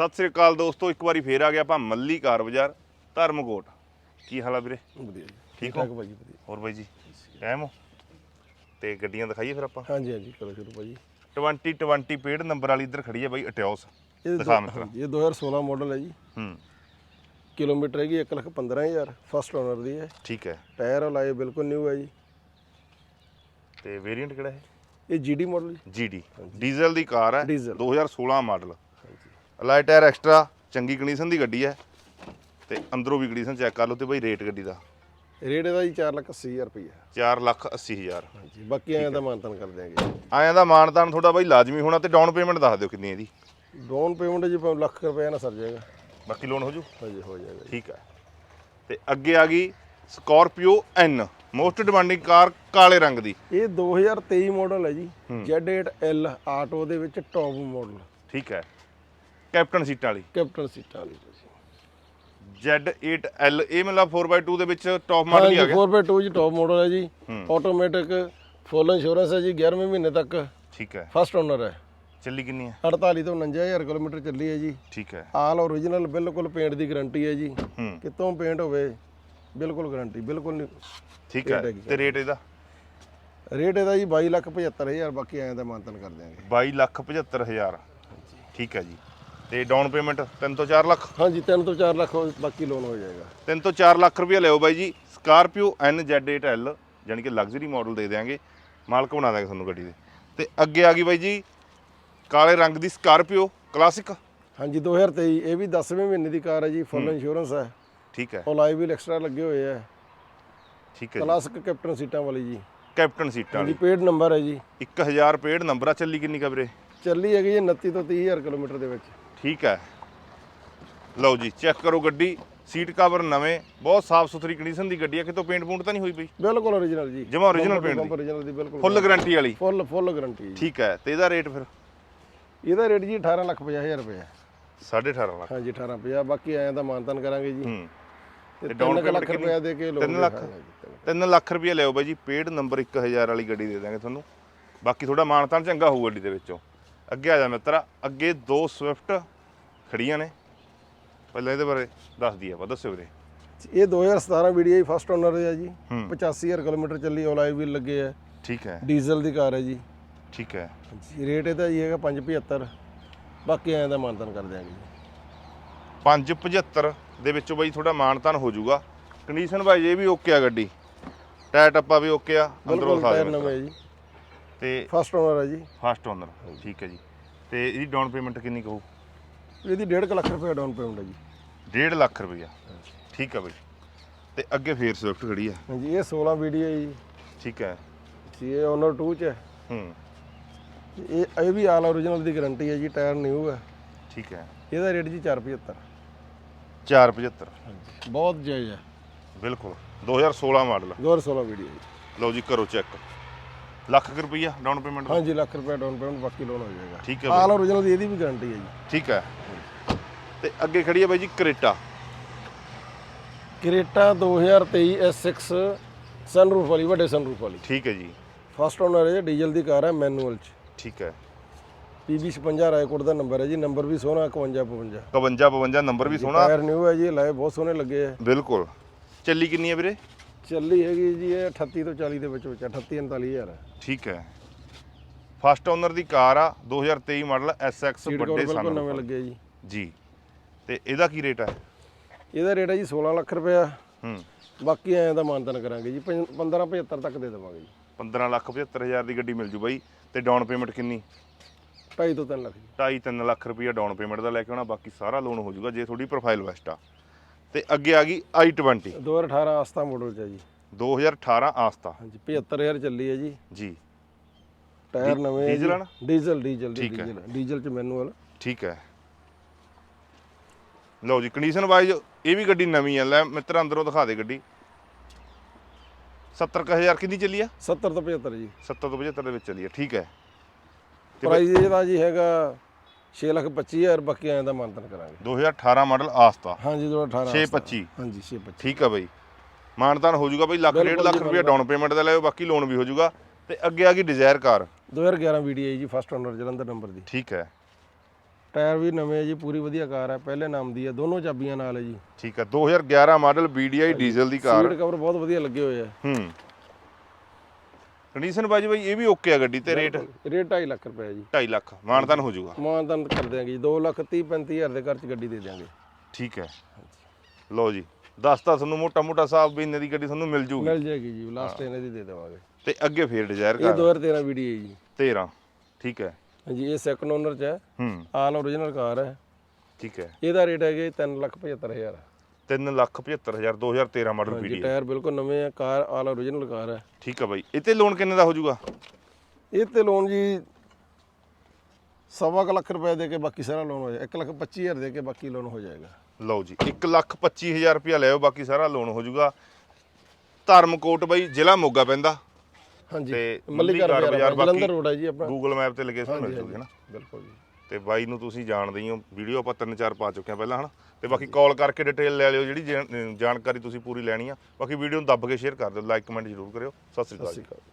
ਸਤਿ ਸ੍ਰੀ ਅਕਾਲ ਦੋਸਤੋ ਇੱਕ ਵਾਰੀ ਫੇਰ ਆ ਗਿਆ ਆਪਾਂ ਮੱਲੀ ਕਾਰ ਬਾਜ਼ਾਰ ਧਰਮਕੋਟ। ਕੀ ਹਾਲ ਆ ਵੀਰੇ? ਵਧੀਆ ਜੀ। ਠੀਕ ਹੋ? ਭਾਜੀ ਵਧੀਆ। ਹੋਰ ਬਾਈ ਜੀ ਟਾਈਮ ਹੋ? ਤੇ ਗੱਡੀਆਂ ਦਿਖਾਈਏ ਫਿਰ ਆਪਾਂ। ਹਾਂਜੀ ਹਾਂਜੀ ਕਰੋ ਸ਼ੁਰੂ ਭਾਜੀ। 2020 ਪੇਡ ਨੰਬਰ ਵਾਲੀ ਇੱਧਰ ਖੜੀ ਹੈ ਬਾਈ ਅਟਿਓਸ। ਇਹ ਦਿਖਾ ਮਿੱਤਰਾ। ਇਹ 2016 ਮਾਡਲ ਹੈ ਜੀ। ਹੂੰ। ਕਿਲੋਮੀਟਰ ਹੈਗੀ 115000 ਫਸਟ ਓਨਰ ਦੀ ਹੈ। ਠੀਕ ਹੈ। ਟਾਇਰ ਲਾਏ ਬਿਲਕੁਲ ਨਿਊ ਹੈ ਜੀ। ਤੇ ਵੇਰੀਐਂਟ ਕਿਹੜਾ ਹੈ? ਇਹ ਜੀਡੀ ਮਾਡਲ ਜੀ। ਜੀਡੀ ਡੀਜ਼ਲ ਦੀ ਕਾਰ ਹੈ। Diesel. 2016 model alloy tyre extra ਚੰਗੀ ਕੰਡੀਸ਼ਨ ਦੀ ਗੱਡੀ ਹੈ ਤੇ ਅੰਦਰੋਂ ਵੀ ਕੰਡੀਸ਼ਨ ਚੈੱਕ ਕਰ ਲਓ ਤੇ ਬਾਈ ਰੇਟ ਗੱਡੀ ਦਾ। ਰੇਟ ਇਹਦਾ ਜੀ 480000 ਰੁਪਏ 4 ਲੱਖ 80 ਹਜ਼ਾਰ। ਹਾਂਜੀ ਬਾਕੀ ਐਂ ਦਾ ਮਾਨਤਨ ਕਰ ਦਿਆਂਗੇ। ਆਇਆਂ ਦਾ ਮਾਨਤਾਨ ਤੁਹਾਡਾ ਬਾਈ ਲਾਜ਼ਮੀ ਹੋਣਾ ਤੇ ਡਾਊਨ ਪੇਮੈਂਟ ਦੱਸ ਦਿਓ ਕਿੰਨੀ ਹੈ ਇਹਦੀ। ਡਾਊਨ ਪੇਮੈਂਟ ਜੀ ਲੱਖ ਰੁਪਏ ਨਾਲ ਸਰ ਜਾਏਗਾ। ਬਾਕੀ ਲੋਨ ਹੋ ਜੂ? ਹਾਂਜੀ ਹੋ ਜਾਏਗਾ ਠੀਕ ਹੈ। ਤੇ ਅੱਗੇ ਆ ਗਈ Scorpio N most demanding car ਕਾਲੇ ਰੰਗ ਦੀ। ਇਹ 2023 ਮਾਡਲ ਹੈ ਜੀ। Z8L ਆਟੋ ਦੇ ਵਿੱਚ ਟੌਪ ਮਾਡਲ ਠੀਕ ਹੈ। ਕੈਪਟਨ ਸੀਟਾਂ ਵਾਲੀ। ਕੈਪਟਨ ਸੀਟਾਂ ਵਾਲੀ ਜੀ Z8L ਇਹ ਮਤਲਬ 4x2 ਦੇ ਵਿੱਚ ਟੌਪ ਮਾਡਲ ਹੀ ਆ ਗਿਆ। 4x2 ਜੀ ਟੌਪ ਮਾਡਲ ਹੈ ਜੀ। ਆਟੋਮੈਟਿਕ ਫੁੱਲ ਇੰਸ਼ੋਰੈਂਸ ਹੈ ਜੀ 11ਵੇਂ ਮਹੀਨੇ ਤੱਕ। ਠੀਕ ਹੈ। ਫਸਟ ਓਨਰ ਹੈ। ਚੱਲੀ ਕਿੰਨੀ ਹੈ? 48 ਤੋਂ 49000 ਕਿਲੋਮੀਟਰ ਚੱਲੀ ਹੈ ਜੀ। ਠੀਕ ਹੈ। ਆਲ ਓਰੀਜਨਲ ਬਿਲਕੁਲ ਪੇਂਟ ਦੀ ਗਾਰੰਟੀ ਹੈ ਜੀ। ਕਿਤੋਂ ਪੇਂਟ ਹੋਵੇ ਬਿਲਕੁਲ ਗਾਰੰਟੀ ਬਿਲਕੁਲ ਨਹੀਂ। ਠੀਕ ਹੈ। ਤੇ ਰੇਟ ਇਹਦਾ? ਰੇਟ ਇਹਦਾ ਜੀ 22 ਲੱਖ 75000 ਬਾਕੀ ਐਂ ਦਾ ਮਾਨਤਨ ਕਰ ਦਿਆਂਗੇ। 22 ਲੱਖ 75 ਹਜ਼ਾਰ। ਠੀਕ ਹੈ ਜੀ। ਤੇ ਡਾਊਨ ਪੇਮੈਂਟ 3 ਤੋਂ 4 ਲੱਖ? ਹਾਂਜੀ 3 ਤੋਂ 4 ਲੱਖ ਹੋ- ਬਾਕੀ ਲੋਨ ਹੋ ਜਾਏਗਾ। 3 ਤੋਂ 4 ਲੱਖ ਰੁਪਏ ਲਿਓ ਬਾਈ ਜੀ। ਸਕਾਰਪੀਓ NZ8L ਯਾਨੀ ਕਿ ਲਗਜ਼ਰੀ ਮਾਡਲ ਦੇ ਦੇਾਂਗੇ ਮਾਲਕ ਬਣਾ ਦਾਂਗੇ ਤੁਹਾਨੂੰ ਗੱਡੀ ਦੇ। ਤੇ ਅੱਗੇ ਆ ਗਈ ਬਾਈ ਜੀ ਕਾਲੇ ਰੰਗ ਦੀ ਸਕਾਰਪੀਓ ਕਲਾਸਿਕ ਹਾਂਜੀ 2023 ਇਹ ਵੀ 10ਵੇਂ ਮਹੀਨੇ ਦੀ ਕਾਰ ਹੈ ਜੀ ਫੁੱਲ ਇੰਸ਼ੋਰੈਂਸ ਹੈ। ਠੀਕ ਹੈ। ਉਹ ਵੀਲ ਐਕਸਟਰਾ ਲੱਗੇ ਹੋਏ ਆ ਠੀਕ ਹੈ ਜੀ। ਕਲਾਸਿਕ ਕੈਪਟਨ ਸੀਟਾਂ ਵਾਲੀ ਜੀ। ਕੈਪਟਨ ਸੀਟਾਂ ਹਾਂਜੀ ਵਾਲੀ। ਪੇਡ ਨੰਬਰ ਹੈ ਜੀ। 1000 ਪੇਡ ਨੰਬਰ ਆ ਚੱਲੀ ਕਿੰਨੀ ਕਬਰੇ ਚੱਲੀ ਹੈਗੀ ਜੀ 29 ਤੋਂ 30000 ਕਿਲੋਮੀਟਰ ਦੇ ਵਿੱਚ। ਠੀਕ ਹੈ। ਲਓ ਜੀ ਚੈੱਕ ਕਰੋ ਗੱਡੀ ਸੀਟ ਕਵਰ ਨਵੇਂ ਬਹੁਤ ਸਾਫ਼ ਸੁਥਰੀ ਕੰਡੀਸ਼ਨ ਦੀ ਗੱਡੀ ਹੈ ਕਿਤੋਂ ਪੇਂਟ ਪੂੰਟ ਤਾਂ ਨਹੀਂ ਹੋਈ ਬਈ ਬਿਲਕੁਲ ਓਰੀਜਨਲ ਜੀ। ਜਮਾਂ original paint ਦੀ। ਓਰੀਜਨਲ ਦੀ ਬਿਲਕੁਲ। ਫੁੱਲ ਗਾਰੰਟੀ ਵਾਲੀ। ਫੁੱਲ ਫੁੱਲ ਗਾਰੰਟੀ ਜੀ। ਠੀਕ ਹੈ ਤੇ ਇਹਦਾ ਰੇਟ ਫਿਰ? ਇਹਦਾ ਰੇਟ ਜੀ 18 ਲੱਖ 50000 ਰੁਪਏ ਹੈ। 18.5 ਲੱਖ। ਹਾਂਜੀ 18 50 ਬਾਕੀ ਐਂ ਦਾ ਮਾਨਤਨ ਕਰਾਂਗੇ ਜੀ। ਹੂੰ। ਤੇ ਤੇ 3 ਲੱਖ ਕਿੰਨੀ? ਰੁਪਏ ਦੇ ਕੇ ਲੋਨ ਤਿੰਨ ਲੱਖ? 3 ਲੱਖ ਰੁਪਏ ਲਿਓ ਬਾਈ ਜੀ ਪੇਡ ਨੰਬਰ 1000 ਵਾਲੀ ਗੱਡੀ ਦੇ ਦਾਂਗੇ ਤੁਹਾਨੂੰ। ਬਾਕੀ ਤੁਹਾਡਾ ਮਾਨਤਾਨ ਚੰਗਾ ਹੋਊ ਗੱਡੀ ਦੇ ਵਿੱਚੋਂ। ਅੱਗੇ ਆ ਜਾ ਮਿੱਤਰਾ ਅੱਗੇ ਦੋ ਸਵਿਫਟ ਖੜੀਆਂ ਨੇ। ਪਹਿਲਾਂ ਇਹਦੇ ਬਾਰੇ ਦੱਸ ਦਈਏ ਆਪਾਂ ਦੱਸਿਓ ਵੀਰੇ। ਇਹ 2017 ਵੀਡੀਆਈ ਫਸਟ ਓਨਰ ਹੈ ਜੀ। ਹੂੰ। 85000 ਕਿਲੋਮੀਟਰ ਚੱਲੀ ਔਲਾਈ ਵੀਲ ਲੱਗੇ ਆ। ਠੀਕ ਹੈ। ਡੀਜ਼ਲ ਦੀ ਕਾਰ ਹੈ ਜੀ। ਠੀਕ ਹੈ। ਜੀ ਰੇਟ ਇਹਦਾ ਜੀ ਹੈਗਾ 575 ਬਾਕੀ ਐਂ ਦਾ ਮਾਨਤਨ ਕਰ ਦਿਆਂਗੇ ਜੀ। 575 ਦੇ ਵਿੱਚੋਂ ਬਾਈ ਤੁਹਾਡਾ ਮਾਨਤਾਨ ਹੋ ਜਾਊਗਾ। ਕੰਡੀਸ਼ਨ ਬਾਈ ਇਹ ਵੀ ਓਕੇ ਆ ਗੱਡੀ। ਟਾਇਰ ਟੱਪਾ ਵੀ ਓਕੇ ਆ ਅੰਦਰੋਂ ਦੇ ਨਵੇਂ ਜੀ। ਤੇ ਫਸਟ ਓਨਰ ਹੈ ਜੀ। ਫਸਟ ਓਨਰ ਠੀਕ ਹੈ ਜੀ। ਤੇ ਇਹਦੀ ਡਾਊਨ ਪੇਮੈਂਟ ਕਿੰਨੀ ਕਹੂ ਇਹਦੀ 1.5 ਲੱਖ ਰੁਪਏ ਡਾਊਨ ਪੇਮੈਂਟ ਹੈ ਜੀ। 1.5 ਲੱਖ ਰੁਪਈਆ। ਠੀਕ ਹੈ ਬਾਈ। ਤੇ ਅੱਗੇ ਫੇਰ ਸਵਿਫਟ ਖੜੀ ਆ। ਹਾਂਜੀ ਇਹ 16 ਵੀਡੀਆਈ ਜੀ। ਠੀਕ ਹੈ ਜੀ ਇਹ ਓਨਰ 2 ਚ ਹੈ ਹੂੰ। ਇਹ ਇਹ ਵੀ ਆਲ ਓਰੀਜਨਲ ਦੀ ਗਾਰੰਟੀ ਹੈ ਜੀ ਟਾਇਰ ਨਿਊ ਹੈ ਠੀਕ ਹੈ ਇਹਦਾ ਰੇਟ ਜੀ 475 475 ਹਾਂਜੀ ਬਹੁਤ ਜਾਇਜ਼ ਹੈ ਬਿਲਕੁਲ। 2016 ਮਾਡਲ 2016 ਵੀਡੀਓ ਜੀ। ਲਓ ਜੀ ਕਰੋ ਚੈੱਕ ਲੱਖ ਕੁ ਰੁਪਈਆ ਡਾਊਨ ਪੇਮੈਂਟ ਹਾਂਜੀ ਲੱਖ ਰੁਪਏ ਡਾਊਨ ਪੇਮੈਂਟ ਬਾਕੀ ਲੋਨ ਹੋ ਜਾਏਗਾ। ਠੀਕ ਹੈ ਬਾਈ। ਆਲ ਓਰੀਜਨਲ ਦੀ ਇਹਦੀ ਵੀ ਗਾਰੰਟੀ ਹੈ ਜੀ। ਠੀਕ ਹੈ। ਤੇ ਅੱਗੇ ਖੜੀ ਹੈ ਬਾਈ ਜੀ ਕਰੇਟਾ। ਕ੍ਰੇਟਾ 2023 S6 ਸਨਰੂਫ ਵਾਲੀ ਵੱਡੇ ਸਨਰੂਫ ਵਾਲੀ। ਠੀਕ ਹੈ ਜੀ। ਫਸਟ ਓਨਰ ਹੈ ਡੀਜ਼ਲ ਦੀ ਕਾਰ ਹੈ ਮੈਨੂਅਲ ਚ। ਠੀਕ ਹੈ। PB 56 ਰਾਏਕੋਟ ਦਾ ਨੰਬਰ ਹੈ ਜੀ ਨੰਬਰ ਵੀ ਸੋਹਣਾ 51 52 52 52 ਨੰਬਰ ਵੀ ਸੋਹਣਾ। ਟਾਇਰ ਨਿਊ ਹੈ ਜੀ ਲਾਏ ਬਹੁਤ ਸੋਹਣੇ ਲੱਗੇ ਆ ਬਿਲਕੁਲ। ਚੱਲੀ ਕਿੰਨੀ ਹੈ ਵੀਰੇ? ਚੱਲੀ ਹੈਗੀ ਜੀ ਇਹ 38 ਤੋਂ 40 ਦੇ ਵਿੱਚ ਵਿੱਚ 38 39000 ਹੈ ਠੀਕ ਹੈ। ਫਸਟ ਓਨਰ ਦੀ ਕਾਰ ਆ 2023 ਮਾਡਲ SX ਸੀਟ ਕਵਰ ਵੱਡੇ ਬਿਲਕੁਲ ਸਨ ਨਵੇਂ ਲੱਗੇ ਜੀ। ਜੀ। ਤੇ ਇਹਦਾ ਕੀ ਰੇਟ ਹੈ ਇਹਦਾ ਰੇਟ ਹੈ ਜੀ 16 ਲੱਖ ਰੁਪਇਆ। ਹੂੰ। ਬਾਕੀ ਐਂ ਦਾ ਮਾਨਤਨ ਕਰਾਂਗੇ ਜੀ 15 75 ਤੱਕ ਦੇ ਦੇਵਾਂਗੇ ਜੀ। 15 ਲੱਖ 75 ਹਜ਼ਾਰ ਦੀ ਗੱਡੀ ਮਿਲ ਜੂ ਬਾਈ। ਤੇ ਡਾਊਨ ਪੇਮੈਂਟ ਕਿੰਨੀ? 2.5 ਤੋਂ 3 ਲੱਖ ਜੀ। 2.5 3 ਲੱਖ ਰੁਪਈਆ ਡਾਊਨ ਪੇਮੈਂਟ ਦਾ ਲੈ ਕੇ ਆਉਣਾ ਬਾਕੀ ਸਾਰਾ ਲੋਨ ਹੋ ਜਾਊਗਾ ਜੇ ਤੁਹਾਡੀ ਪ੍ਰੋਫਾਈਲ ਵੈਸਟ ਆ। ਤੇ ਅੱਗੇ ਆ ਗਈ i20 2018 ਆਸਤਾ ਮਾਡਲ ਚ ਹੈ ਜੀ। 2018 ਆਸਤਾ। ਹਾਂਜੀ 75000 ਚੱਲੀ ਹੈ ਜੀ। ਜੀ। ਟਾਇਰ ਨਵੇਂ diesel. Diesel diesel. Diesel. Diesel ਚ ਮੈਨੂਅਲ ਠੀਕ ਹੈ। ਲਓ ਜੀ ਕੰਡੀਸ਼ਨ ਵਾਈਜ਼ ਇਹ ਵੀ ਗੱਡੀ ਨਵੀਂ ਆ। ਲੈ ਮਿੱਤਰ ਅੰਦਰੋਂ ਦਿਖਾ ਦੇ ਗੱਡੀ। 70000 ਕਿੰਨੀ ਚੱਲੀ ਆ? 70 ਤੋਂ 75 ਜੀ। 70 ਤੋਂ 75 ਦੇ ਵਿੱਚ ਚੱਲੀ ਆ। ਠੀਕ ਹੈ। ਪ੍ਰਾਈਸ ਇਹਦਾ ਜੀ ਹੈਗਾ 6 ਲੱਖ 25000 ਬਾਕੀ ਐਂ ਦਾ ਮਾਨਤਨ ਕਰਾਂਗੇ। 2018 ਮਾਡਲ ਆਸਤਾ। ਹਾਂਜੀ 2018 625 ਹਾਂਜੀ 625 ਠੀਕ ਆ ਬਾਈ। ਮਾਨਤਾਨ ਹੋ ਜਾਊਗਾ ਬਾਈ ਲੱਖ ਡੇਢ ਲੱਖ ਰੁਪਏ ਡਾਊਨ ਪੇਮੈਂਟ ਦਾ ਲਿਓ ਬਾਕੀ ਲੋਨ ਵੀ ਹੋ ਜਾਊਗਾ। ਤੇ ਅੱਗੇ ਆ ਗਈ ਡਿਜ਼ਾਇਰ ਕਾਰ 2011 ਵੀਡੀਆਈ ਜੀ ਫਸਟ ਓਨਰ ਜਲੰਧਰ ਨੰਬਰ ਦੀ। ਠੀਕ ਹੈ। ਟਾਇਰ ਵੀ ਨਵੇਂ ਆ ਜੀ ਪੂਰੀ ਵਧੀਆ ਕਾਰ ਹੈ ਪਹਿਲੇ ਨਾਮ ਦੀ ਹੈ ਦੋਨੋਂ ਚਾਬੀਆਂ ਨਾਲ ਹੈ ਜੀ। ਠੀਕ ਹੈ 2011 ਮਾਡਲ BDI ਡੀਜ਼ਲ ਦੀ ਕਾਰ। ਸੀਟ ਕਵਰ ਬਹੁਤ ਵਧੀਆ ਲੱਗੇ ਹੋਏ ਆ। ਹੂੰ। ਕੰਡੀਸ਼ਨ ਬਾਜੀ ਬਾਈ ਇਹ ਵੀ ਓਕੇ ਆ ਗੱਡੀ ਤੇ ਰੇਟ ਰੇਟ 2.5 ਲੱਖ ਰੁਪਏ ਜੀ। 2.5 ਲੱਖ। ਮਾਨਤਾਨ ਹੋ ਜਾਊਗਾ। ਮਾਨਦਾਨ ਕਰ ਦਿਆਂਗੇ ਜੀ। 2 ਲੱਖ 30 35 ਹਜ਼ਾਰ ਦੇ ਘਰ ਚ ਗੱਡੀ ਦੇ ਦਿਆਂਗੇ। ਠੀਕ ਹੈ। ਲਓ ਜੀ ਦੱਸਤਾ ਤੁਹਾਨੂੰ ਮੋਟਾ ਮੋਟਾ ਸਾਹਿਬ ਵੀ ਦੀ ਗੱਡੀ ਤੁਹਾਨੂੰ ਮਿਲ ਜੂਗੀ। ਮਿਲ ਜਾਏਗੀ ਜੀ। ਲਾਸਟ ਇਹਨਾਂ ਦੀ ਦੇ ਦੇਵਾਂਗੇ। ਤੇ ਅੱਗੇ ਫੇਰ ਡਿਜ਼ਾਇਰ ਇਹ ਕਰ 2013 ਵੀਡੀਓ ਜੀ। 13 ਠੀਕ ਹੈ। ਹਾਂਜੀ ਇਹ ਸੈਕੰਡ ਓਨਰ ਚ ਹੈ। ਹੂੰ। ਆਲ ਓਰੀਜਨਲ ਕਾਰ ਹੈ। ਠੀਕ ਹੈ। ਇਹਦਾ ਰੇਟ ਹੈਗਾ ਜੀ 3 ਲੱਖ 75 ਹਜ਼ਾਰ 3 ਲੱਖ 75000 2013 ਮਾਡਲ ਜੀ ਵੀਡੀਓ ਟਾਇਰ ਬਿਲਕੁਲ ਨਵੇਂ ਆ ਕਾਰ ਆਲ ਓਰੀਜਨਲ ਕਾਰ ਹੈ ਠੀਕ ਹੈ ਬਾਈ। ਇਹ ਤੇ ਲੋਨ ਕਿੰਨੇ ਦਾ ਹੋ ਜਾਊਗਾ? ਇਹ ਤੇ ਲੋਨ ਜੀ ਸਵਾ ਕੁ ਲੱਖ ਰੁਪਏ ਦੇ ਕੇ ਬਾਕੀ ਸਾਰਾ ਲੋਨ ਹੋ ਜਾਏਗਾ। 1 ਲੱਖ 25 ਹਜ਼ਾਰ ਦੇ ਕੇ ਬਾਕੀ ਲੋਨ ਹੋ ਜਾਏਗਾ। ਲਓ ਜੀ 1 ਲੱਖ 25000 ਰੁਪਇਆ ਲਿਓ ਬਾਕੀ ਸਾਰਾ ਲੋਨ ਹੋ ਜਾਊਗਾ। ਧਰਮਕੋਟ ਬਾਈ ਜ਼ਿਲ੍ਹਾ ਮੋਗਾ ਪੈਂਦਾ। ਹਾਂਜੀ ਤੇ ਮੱਲੀਕਾਰ ਮੱਲੀਕਾਰ ਬਾਜ਼ਾਰ ਬਾਜ਼ਾਰ ਜਲੰਧਰ ਰੋਡ ਹੈ ਜੀ ਆਪਣਾ। ਗੂਗਲ ਮੈਪ ਤੇ ਲੋਕੇਸ਼ਨ ਮਿਲ ਜੂਗੀ ਹਨਾ ਬਿਲਕੁਲ ਜੀ। ਤੇ ਬਾਈ ਨੂੰ ਤੁਸੀਂ ਜਾਣਦੇ ਹੀ ਹੋ, ਵੀਡੀਓ ਆਪਾਂ ਤਿੰਨ ਚਾਰ ਪਾ ਚੁੱਕੇ ਆ ਪਹਿਲਾਂ ਹਨਾ, ਤੇ ਬਾਕੀ ਕਾਲ ਕਰਕੇ ਡਿਟੇਲ ਲੈ ਲਿਓ ਜਿਹੜੀ ਜਾਣ- ਜਾਣਕਾਰੀ ਤੁਸੀਂ ਪੂਰੀ ਲੈਣੀ ਆ, ਬਾਕੀ ਵੀਡੀਓ ਨੂੰ ਦੱਬ ਕੇ ਸ਼ੇਅਰ ਕਰ ਦਿਓ ਲਾਈਕ ਕਮੈਂਟ ਜ਼ਰੂਰ ਕਰਿਓ, ਸਤਿ ਸ੍ਰੀ ਅਕਾਲ ਜੀ। ਸ਼੍ਰੀ ਅਕਾਲ।